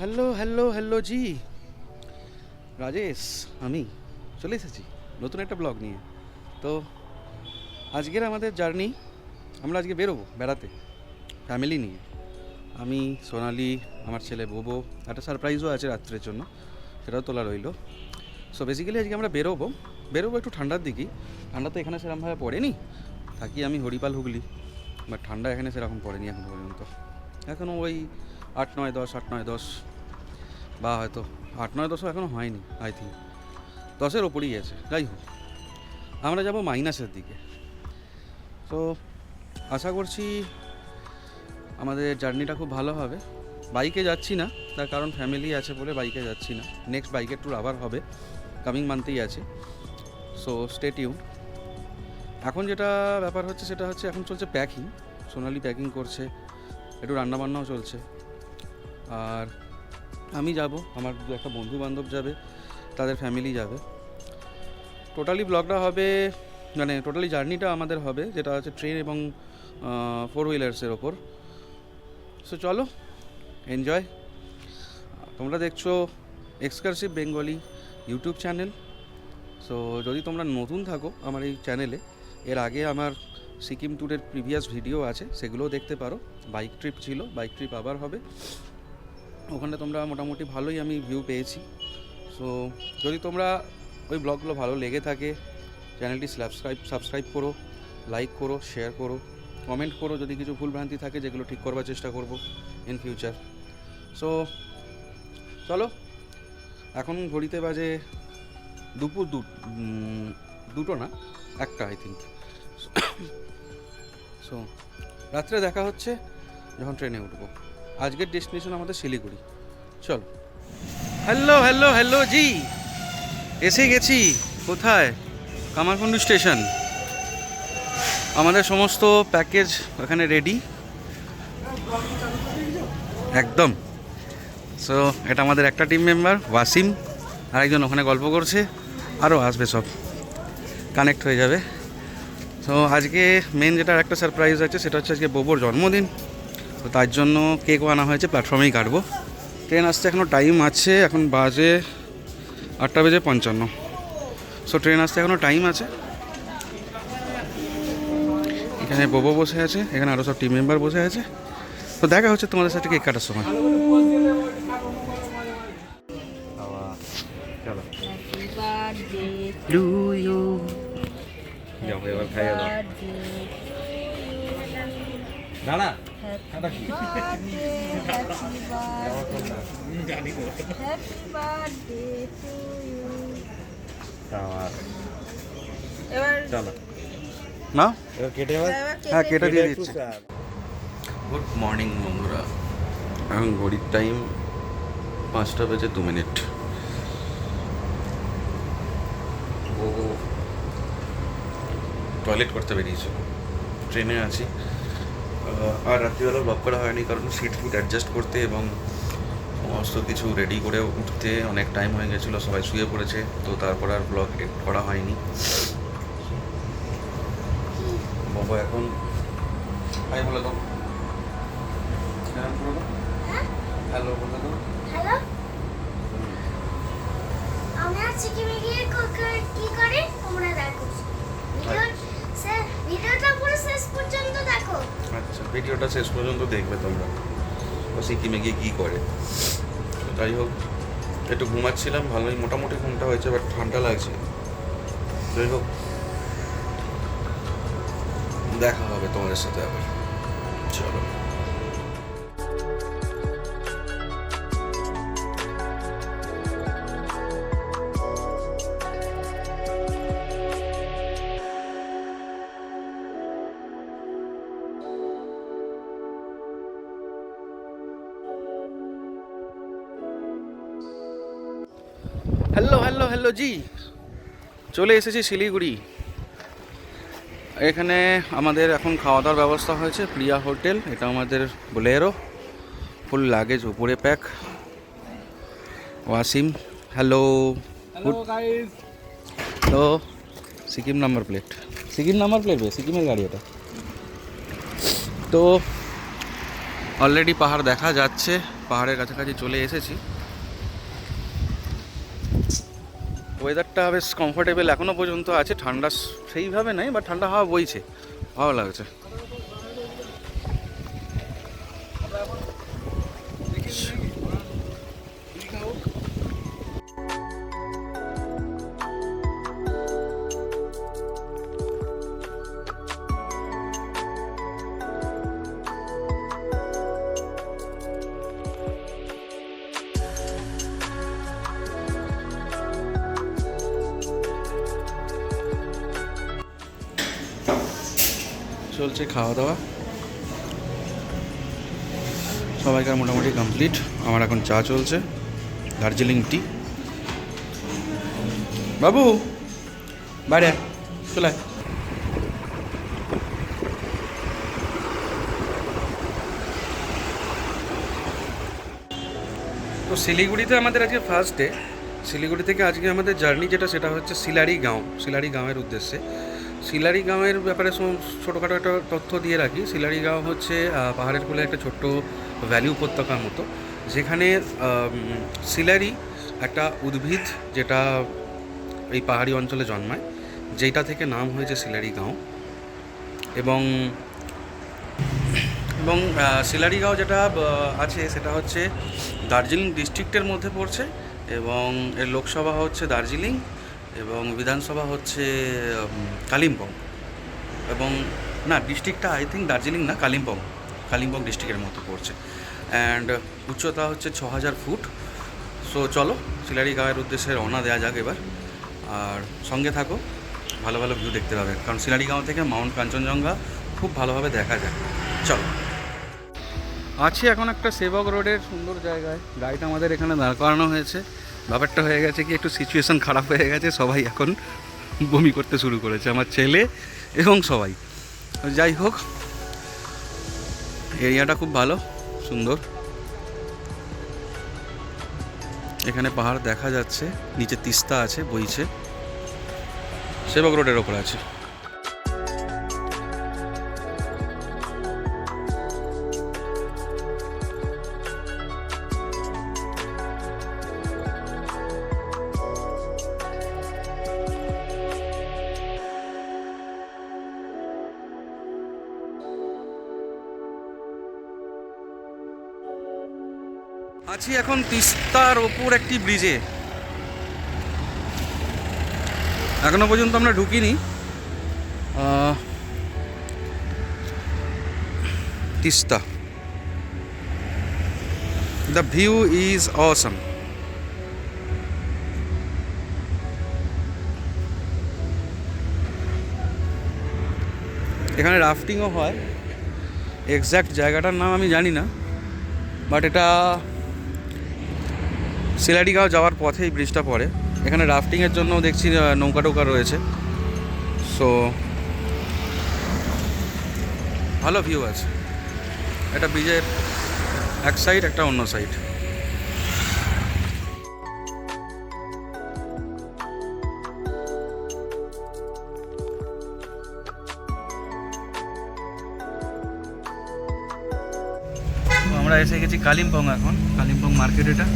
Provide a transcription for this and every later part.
Hello hello hello জি। রাজেশ, আমি চলে এসেছি নতুন একটা ব্লগ নিয়ে। তো আজকের আমাদের জার্নি, আমরা আজকে বেরোবো বেড়াতে, ফ্যামিলি নিয়ে। আমি, সোনালি, আমার ছেলে বোবো, একটা সারপ্রাইজও আছে রাত্রের জন্য, সেটাও তোলা রইল। সো বেসিক্যালি আজকে আমরা বেরোবো বেরোবো একটু ঠান্ডার দিকেই ঠান্ডা তো এখানে সেরকমভাবে পড়েনি, থাকি আমি হরিপাল হুগলি বাট ঠান্ডা এখানে সেরকম পড়েনি এখন পর্যন্ত। এখনও ওই আট নয় দশ, আট নয় দশ। বা হয়তো আট নয় দশও এখনও হয়নি আই থিঙ্ক দশের ওপরেই আছে, যাই হোক। আমরা যাব মাইনাসের দিকে। তো আশা করছি আমাদের জার্নিটা খুব ভালো হবে। বাইকে যাচ্ছি না, তার কারণ ফ্যামিলি আছে বলে বাইকে যাচ্ছি না। নেক্সট বাইকের ট্যুর আবার হবে কামিং মান্থেই আছে। সো স্টে টিউন এখন যেটা ব্যাপার হচ্ছে, সেটা হচ্ছে এখন চলছে প্যাকিং সোনালি প্যাকিং করছে, একটু রান্নাবান্নাও চলছে। আর আমি যাব। আমার দু একটা বন্ধু বান্ধব যাবে তাদের ফ্যামিলি যাবে। টোটালি ব্লগটা হবে মানে টোটালি জার্নিটা আমাদের হবে যেটা হচ্ছে ট্রেন এবং ফোর হুইলার্সের ওপর। সো চলো এনজয় তোমরা দেখছ excursive Bengali YouTube channel so যদি তোমরা নতুন থাকো আমার এই চ্যানেলে এর আগে আমার সিকিম ট্যুরের প্রিভিয়াস ভিডিও আছে সেগুলোও দেখতে পারো। বাইক ট্রিপ ছিল বাইক ট্রিপ আবার হবে। ওখানে তোমরা মোটামুটি ভালোই আমি ভিউ পেয়েছি। সো যদি তোমরা ওই ব্লগগুলো ভালো লেগে থাকে, চ্যানেলটি সাবস্ক্রাইব সাবস্ক্রাইব করো লাইক করো শেয়ার করো কমেন্ট করো যদি কিছু ভুলভ্রান্তি থাকে যেগুলো ঠিক করবার চেষ্টা করব ইন ফিউচার সো চলো, এখন ঘড়িতে বাজে দুপুর দু দুটো না, একটা আই থিঙ্ক সো রাত্রে দেখা হচ্ছে যখন ট্রেনে উঠবো। আজকের ডেস্টিনেশন আমাদের শিলিগুড়ি। চল। হ্যালো হ্যালো হ্যালো, জি। এসে গেছি। কোথায়? কামারকুন্ডু স্টেশন। আমাদের সমস্ত প্যাকেজ ওখানে রেডি। একদম। সো এটা আমাদের একটা টিম মেম্বার ওয়াসিম। আরেকজন ওখানে গল্প করছে। আরও আসবে সব। কানেক্ট হয়ে যাবে। তো আজকে মেন যেটা একটা সারপ্রাইজ আছে, সেটা হচ্ছে আজকে বোবোর জন্মদিন। তো তার জন্য কেকও আনা হয়েছে প্ল্যাটফর্মেই কাটবো। ট্রেন আসতে এখনও টাইম আছে এখন বাজে আটটা বেজে পঞ্চান্ন। সো ট্রেন আসতে এখনও টাইম আছে। এখানে বোবো বসে আছে এখানে আরও সব টিম মেম্বার বসে আছে। তো দেখা হচ্ছে তোমাদের সাথে কেক কাটার সময়। চলো না? হ্যাঁ কেটে কেটে দিয়ে দিচ্ছি। গুড মর্নিং বন্ধুরা। এখন ঘড়ির টাইম পাঁচটা বেজে দু মিনিট। টয়লেট করতে বেরিয়েছিল ট্রেনে আছি। আর রাত্রিবেলা ব্লক করা হয়নি কারণ সিট ফুট অ্যাডজাস্ট করতে এবং সমস্ত কিছু রেডি করে উঠতে অনেক টাইম হয়ে গেছিল, সবাই শুয়ে পড়েছে, তো তারপর আর ব্লগ করা হয়নি। বাবা, এখন হাই বলে দাও। হ্যালো বলে দাও। কি করে? তোমরা দেখো ভিডিও স্যার ভিডিওটা পুরো শেষ পর্যন্ত দেখো। আচ্ছা ভিডিওটা শেষ পর্যন্ত দেখবে তোমরা। ও সিকিমে গিয়ে কী করে? যাই হোক, একটু ঘুমাচ্ছিলাম, ভালোই। মোটামুটি ঘুমটা হয়েছে বাট ঠান্ডা লাগছে। যাই হোক, দেখা হবে তোমাদের সাথে আবার। চলো। চলে এসেছি শিলিগুড়ি। এখানে আমাদের এখন খাওয়া দাওয়ার ব্যবস্থা হয়েছে প্রিয়া হোটেল এটা আমাদের বোলেরো ফুল লাগেজ উপরে প্যাক ওয়াসিম হ্যালো তো Sikkim number plate. Sikkim number plate বে সিকিমের গাড়ি এটা। তো অলরেডি পাহাড় দেখা যাচ্ছে পাহাড়ের কাছাকাছি চলে এসেছি। ওয়েদারটা বেশ কমফোর্টেবল এখনও পর্যন্ত আছে। ঠান্ডা সেইভাবে নেই বা ঠান্ডা হাওয়া বইছে। ভালো লাগছে। চলছে খাওয়া দাওয়া সবাইকার মোটামুটি কমপ্লিট আমার এখন চা চলছে, দার্জিলিং টি বাবু, বাইরে, চলে তো শিলিগুড়িতে আমাদের আজকে ফার্স্ট ডে শিলিগুড়ি থেকে আজকে আমাদের জার্নি যেটা, সেটা হচ্ছে শিলারি গাঁও শিলারি গাঁওয়ের উদ্দেশ্যে। সিলারি গাঁওয়ের ব্যাপারে ছোটোখাটো একটা তথ্য দিয়ে রাখি। সিলারি গাঁও হচ্ছে পাহাড়ের কোলে একটা ছোট্ট ভ্যালি উপত্যকার মতো। যেখানে সিলারি একটা উদ্ভিদ যেটা এই পাহাড়ি অঞ্চলে জন্মায় যেটা থেকে নাম হয়েছে সিলারি গাঁও এবং এবং আহ, সিলারিগাঁও যেটা আছে সেটা হচ্ছে দার্জিলিং ডিস্ট্রিক্টের মধ্যে পড়ছে এবং এর লোকসভা হচ্ছে দার্জিলিং। এবং বিধানসভা হচ্ছে কালিম্পং। এবং, না, ডিস্ট্রিক্টটা আই থিঙ্ক দার্জিলিং না, কালিম্পং। কালিম্পং ডিস্ট্রিক্টের মতো পড়ছে। অ্যান্ড উচ্চতা হচ্ছে ছ হাজার ফুট। সো, চলো, সিলারি গাঁয়ের উদ্দেশ্যে রওনা দেওয়া যাক এবার। আর সঙ্গে থাকো, ভালো ভালো ভিউ দেখতে পাবে। কারণ সিলারিগাঁও থেকে মাউন্ট কাঞ্চনজঙ্ঘা খুব ভালোভাবে দেখা যায়। চলো। আছি এখন একটা সেবক রোডের সুন্দর জায়গায়। গাড়িটা আমাদের এখানে দাঁড় করানো হয়েছে। ব্যাপারটা হয়ে গেছে কি, একটু সিচুয়েশান খারাপ হয়ে গেছে, সবাই এখন বমি করতে শুরু করেছে, আমার ছেলে এবং সবাই। যাই হোক, এরিয়াটা খুব ভালো, সুন্দর। এখানে পাহাড় দেখা যাচ্ছে, নিচে তিস্তা আছে, বইছে। সেবক রোডের ওপর আছে। তিস্তার ওপর একটি ব্রিজে। এখনও পর্যন্ত আমরা ঢুকিনি। Teesta. The view is awesome এখানে রাফটিংও হয়। এক্স্যাক্ট জায়গাটার নাম আমি জানি না। বাট এটা সিলাডিগাঁও যাওয়ার পথে এই ব্রিজটা পড়ে। এখানে রাফটিংয়ের জন্য দেখছি নৌকা টৌকা রয়েছে। সো ভালো ভিউ আছে। এটা ব্রিজের এক সাইড একটা অন্য সাইড আমরা এসে গেছি কালিম্পং এখন। কালিম্পং মার্কেট এটা।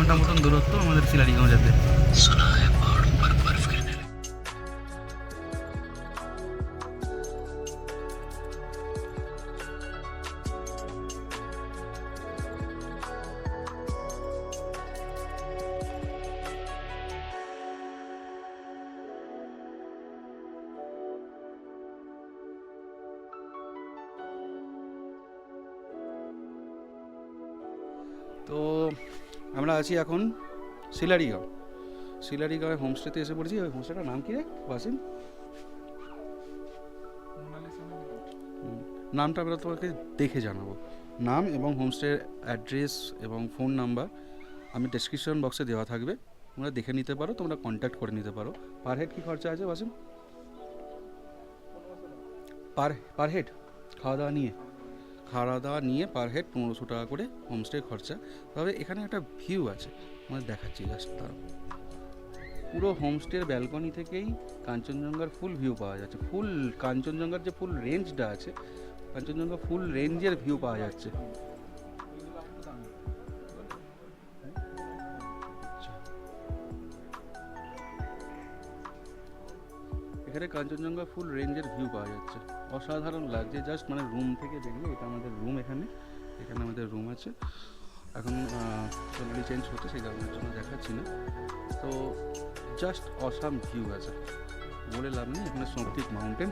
ঘণ্টা মতন দূরত্ব আমাদের সিলারিগাঁও যেতে। তো আমরা আছি এখন শিলারিগাঁও সিলারিগাঁও হোমস্টেতে এসে পড়েছি। ওই হোমস্টেটার নাম কি রে, ওয়াসিম? নামটা আমরা তোমাকে দেখে জানাব। নাম এবং হোমস্টের অ্যাড্রেস এবং ফোন নাম্বার আমি ডেসক্রিপশন বক্সে দেওয়া থাকবে। তোমরা দেখে নিতে পারো, তোমরা কন্ট্যাক্ট করে নিতে পারো। পার হেড কী খরচা আছে, ওয়াসিম? পার পার হেড খাওয়া দাওয়া নিয়ে? খাওয়া দাওয়া নিয়ে পার হেড পনেরোশো টাকা করে হোমস্টে খরচা। তবে এখানে একটা ভিউ আছে আমাদের দেখাচ্ছি জাস্ট তার পুরো হোমস্টের ব্যালকনি থেকেই কাঞ্চনজঙ্ঘার ফুল ভিউ পাওয়া যাচ্ছে। ফুল কাঞ্চনজঙ্ঘার যে ফুল রেঞ্জটা আছে, কাঞ্চনজঙ্ঘা ফুল রেঞ্জের ভিউ পাওয়া যাচ্ছে। এখানে কাঞ্চনজঙ্ঘা ফুল রেঞ্জের ভিউ পাওয়া যাচ্ছে। অসাধারণ লাগছে। জাস্ট মানে রুম থেকে বেরিয়ে এটা আমাদের রুম এখানে। এখানে আমাদের রুম আছে। এখন অলরেডি চেঞ্জ হচ্ছে, সেই কারণের জন্য দেখাচ্ছি না। তো জাস্ট অসাম ভিউ আছে। বলে লাভ নেই, এখানে সৌপ্তিক মাউন্টেন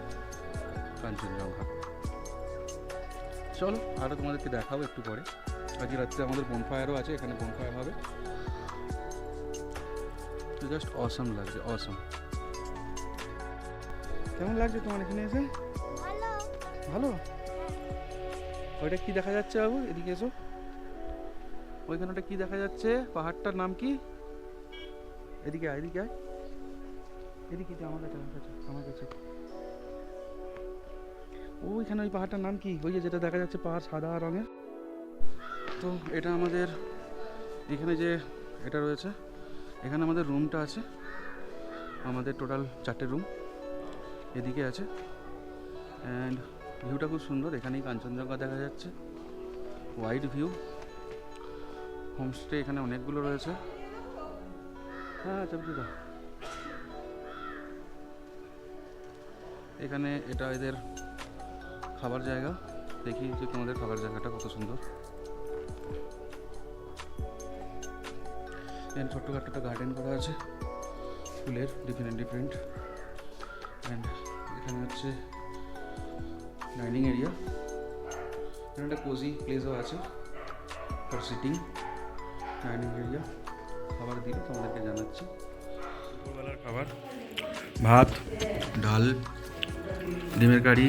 কাঞ্চনজঙ্ঘা চলো আরও তোমাদেরকে দেখাবো একটু পরে। আজকে রাত্রে আমাদের বনফায়ারও আছে, এখানে বনফায়ার হবে। তো জাস্ট অসাম লাগছে অসাম কেমন লাগছে তোমার এখানে এসে? ভালো? ওইটা কি দেখা যাচ্ছে বাবু? এদিকে এসো। ওইখানে ওটা কি দেখা যাচ্ছে? পাহাড়টার নাম কি? এদিকে আয় এদিকে আয়। এদিকে আমার কাছে আমার কাছে আমার কাছে। ওইখানে ওই পাহাড়টার নাম কি? ওই যে যেটা দেখা যাচ্ছে পাহাড় সাদা রঙের। তো এটা আমাদের এখানে যে এটা রয়েছে, এখানে আমাদের রুমটা আছে। আমাদের টোটাল চারটে রুম এদিকে আছে। অ্যান্ড ভিউটা খুব সুন্দর, এখানেই কাঞ্চনজঙ্ঘা দেখা যাচ্ছে। ওয়াইড ভিউ হোমস্টে এখানে অনেকগুলো রয়েছে। হ্যাঁ চাপছি তো এখানে এটা এদের খাবার জায়গা। দেখি যে তোমাদের খাবার জায়গাটা কত সুন্দর। এখানে ছোট্টখাট্ট একটা গার্ডেন করা আছে। ফুলের ডিফারেন্ট ডিফারেন্ট অ্যান্ড এখানে হচ্ছে ডাইনিং এরিয়া। এখানে একটা কোজি প্লেসও আছে। ফর সিটিং ডাইনিং এরিয়া খাবার দিলে তোমাদেরকে জানাচ্ছি। দুপুরবেলার খাবার। ভাত ডাল ডিমের কারি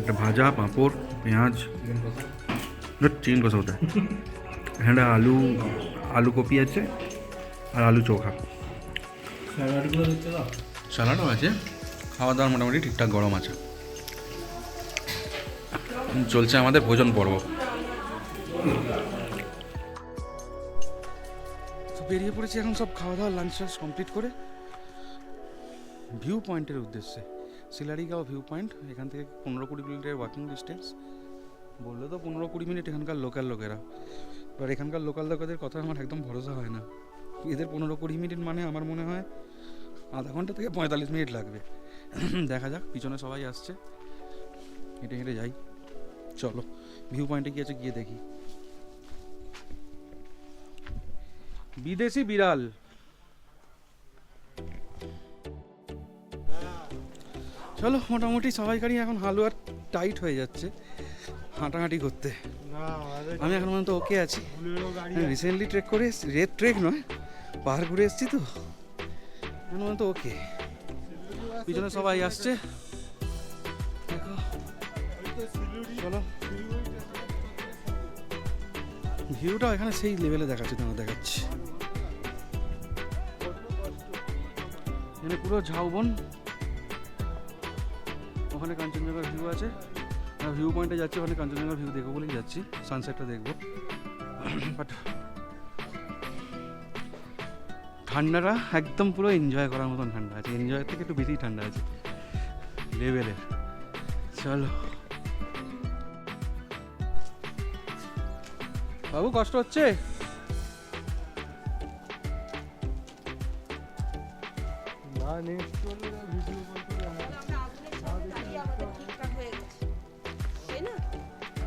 একটা ভাজা পাঁপড় পেঁয়াজ। চিকেন কষা। ওটা এখানে আলু আলু কপি আছে আর আলু চোখা। স্যালাডও আছে। খাওয়া দাওয়া মোটামুটি ঠিকঠাক গরম আছে। চলছে আমাদের ভোজন পর্ব। বেরিয়ে পড়েছি এখন সব খাওয়া দাওয়া লাঞ্চ টাঞ্চ কমপ্লিট করে। ভিউ পয়েন্টের উদ্দেশ্যে। সিলারিগাঁও ভিউ পয়েন্ট এখান থেকে পনেরো কুড়ি মিনিটের ওয়াকিং ডিস্টেন্স বলল তো পনেরো কুড়ি মিনিট এখানকার লোকাল লোকেরা। এবার এখানকার লোকাল লোকেদের কথা আমার একদম ভরসা হয় না। এদের পনেরো কুড়ি মিনিট মানে আমার মনে হয় আধা ঘণ্টা থেকে পঁয়তাল্লিশ মিনিট লাগবে। দেখা যাক, পিছনে সবাই আসছে। হেঁটে হেঁটে যাই। চলো ভিউ পয়েন্টে গিয়েছে গিয়ে দেখি। বিদেশি বিড়াল। চলো মোটামুটি সবাইকারই এখন হালুয়ার টাইট হয়ে যাচ্ছে হাঁটাহাঁটি করতে। আমি এখন পর্যন্ত ওকে আছি। রিসেন্টলি ট্রেক করে এসেছি রেড ট্রেক নয় পাহাড় ঘুরে এসেছি তো। এখন পর্যন্ত ওকে পিছনে সবাই আসছে। চলো। ভিউটা এখানে সেই লেভেলে দেখাচ্ছে তোমার দেখাচ্ছি। এখানে পুরো ঝাউবন। ওখানে কাঞ্চনজঙ্ঘার ভিউ আছে। ভিউ পয়েন্টে যাচ্ছি, ওখানে কাঞ্চনজঙ্ঘার ভিউ দেখব বলেই যাচ্ছি। সানসেটটা দেখব। বাট ঠান্ডাটা একদম পুরো এনজয় করার মতন ঠান্ডা আছে। এনজয়ের থেকে একটু বেশি ঠান্ডা আছে। লেভেলের চলো। বাবু কষ্ট হচ্ছে?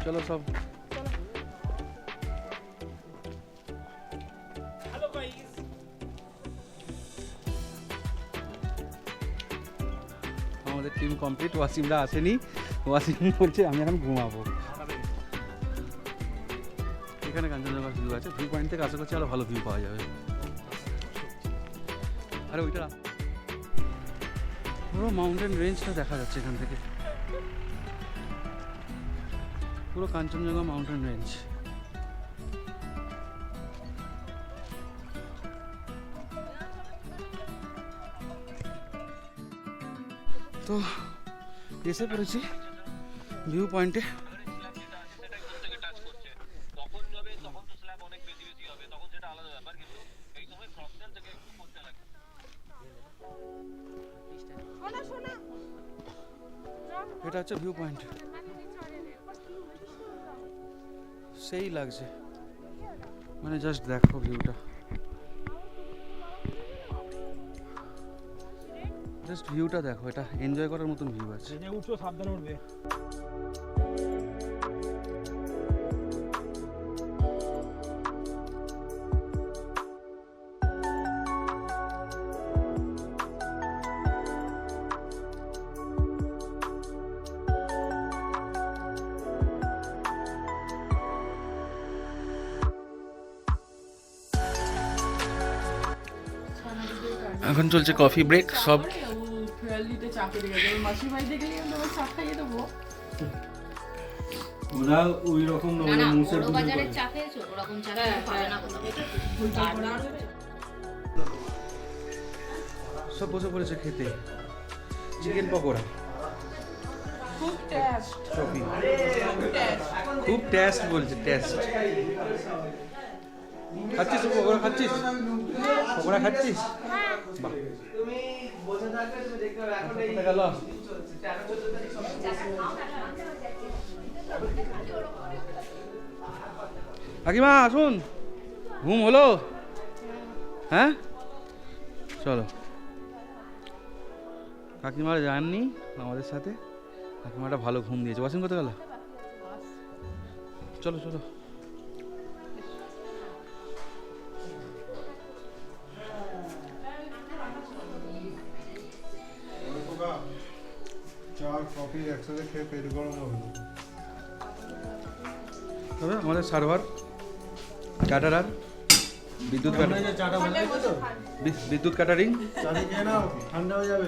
চলো সব। আমাদের টিম কমপ্লিট ওয়াসিমরা আসেনি। ওয়াসিম বলছে আমি এখন ঘুমাবো। এখানে কাঞ্চনজঙ্ঘার ভিউ আছে ভিউ পয়েন্ট থেকে আশা করছি আরও ভালো ভিউ পাওয়া যাবে। আরে ওইটা পুরো মাউন্টেন রেঞ্জটা দেখা যাচ্ছে এখান থেকে। পুরো কাঞ্চনজঙ্ঘা মাউন্টেন রেঞ্জ তো এসে পড়েছি ভিউ পয়েন্টে হচ্ছে ভিউ পয়েন্ট সেই লাগছে। মানে জাস্ট দেখো ভিউটা জাস্ট ভিউটা দেখো, এটা এনজয় করার মতন ভিউ আছে। উঠছো সাবধানে উঠবে। চলছে কফি ব্রেক সব ওরা ওই রকম না না বড় চা খেয়েছো? ওরকম চা খেতে না সব বসে পড়েছে খেতে। চিকেন পকোড়া। খুব টেস্ট কফি খুব টেস্ট বলছে টেস্ট খাচ্ছিস পকোড়া খাচ্ছিস? পকোড়া খাচ্ছিস? গেল? কাকিমা আসুন। ঘুম হলো? হ্যাঁ? চলো। কাকিমার যাননি আমাদের সাথে। কাকিমাটা ভালো ঘুম দিয়েছে। ওয়াশিং করতে গেল? চলো চলো। চা কফি একসাথে খেয়ে পেট গরম হবে। তবে আমাদের সার্ভার ক্যাটারার বিদ্যুৎ কাটারিং ভালো বিদ্যুৎ চাটি খেয়ে নাও ঠান্ডা হয়ে যাবে।